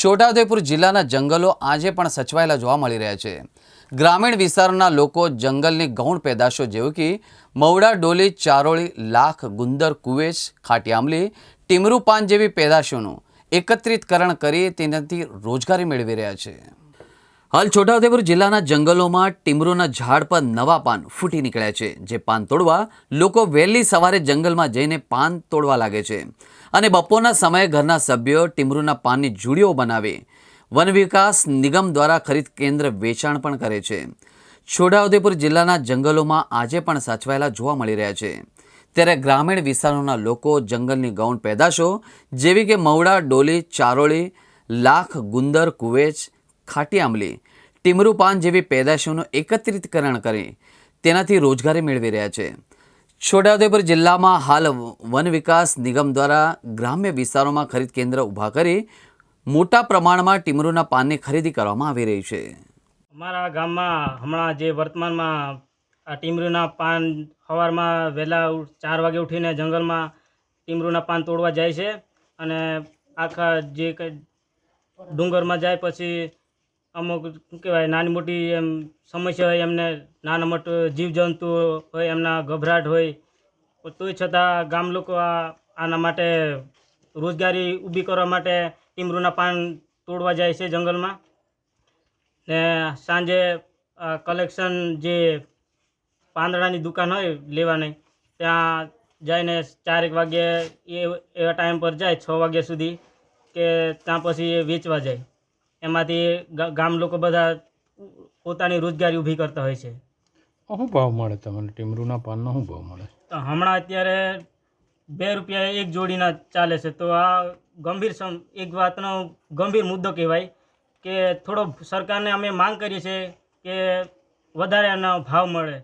છોટાઉદેપુર જિલ્લાના જંગલો આજે પણ સચવાયેલા જોવા મળી રહ્યા છે. ગ્રામીણ વિસ્તારના લોકો જંગલની ગૌણ પેદાશો જેવી કે મવડા, ડોલી, ચારોળી, લાખ, ગુંદર, કુવેશ ખાટી આંબલી ટીમરૂ પાન જેવી પેદાશોનું એકત્રિતકરણ કરી તેનાથી રોજગારી મેળવી રહ્યા છે. હાલ છોટાઉદેપુર જિલ્લાના જંગલોમાં ટીમરોના ઝાડ પર નવા પાન ફૂટી નીકળ્યા છે, જે પાન તોડવા લોકો વહેલી સવારે જંગલમાં જઈને પાન તોડવા લાગે છે. અને બપોરના સમયે ઘરના સભ્યો ટીમરૂના પાનની જુડીઓ બનાવે. વન વિકાસ નિગમ દ્વારા ખરીદ કેન્દ્ર વેચાણ પણ કરે છે. છોટાઉદેપુર જિલ્લાના જંગલોમાં આજે પણ સાચવાયેલા જોવા મળી રહ્યા છે. ત્યારે ગ્રામીણ વિસ્તારોના લોકો જંગલની ગૌણ પેદાશો જેવી કે મવડા, ડોલી, ચારોળી, લાખ, ગુંદર કુવેચ ખાટી આંબલી, ટીમરૂ પાન જેવી પેદાશોનું એકત્રિતકરણ કરી તેનાથી રોજગારી મેળવી રહ્યા છે. છોટાઉદેપુર જિલ્લામાં હાલ વન વિકાસ નિગમ દ્વારા ગ્રામ્ય વિસ્તારોમાં ખરીદ કેન્દ્ર ઊભા કરી મોટા પ્રમાણમાં ટીમરૂના પાનની ખરીદી કરવામાં આવી રહી છે. અમારા ગામમાં હમણાં જે વર્તમાનમાં આ ટીમરૂના પાન સવારમાં વહેલા ચાર વાગે ઉઠીને જંગલમાં ટીમરૂના પાન તોડવા જાય છે અને આખા જે કંઈ ડુંગરમાં જાય પછી અમુક શું કહેવાય, નાની મોટી એમ સમસ્યા હોય, એમને નાના મોટું જીવજંતુ હોય, એમના ગભરાટ હોય તોય છતાં ગામ લોકો આ, આના માટે રોજગારી ઊભી કરવા માટે ટીમરૂના પાન તોડવા જાય છે જંગલમાં. ને સાંજે કલેક્શન જે પાંદડાની દુકાન હોય લેવાની, ત્યાં જઈને ચારેક વાગે એ, એવા ટાઈમ પર જાય, છ વાગ્યા સુધી, કે ત્યાં પછી એ વેચવા જાય. એમાંથી ગામ લોકો બધા પોતાની રોજગારી ઊભી કરતા હોય છે. શું ભાવ મળે તમને? ટીમરૂના પાનનો શું ભાવ મળે? તો હમણાં અત્યારે બે રૂપિયા એક જોડીના ચાલે છે. તો આ ગંભીર સમ એક વાતનો ગંભીર મુદ્દો કહેવાય કે થોડો સરકારને અમે માંગ કરીએ છીએ કે વધારે એનો ભાવ મળે.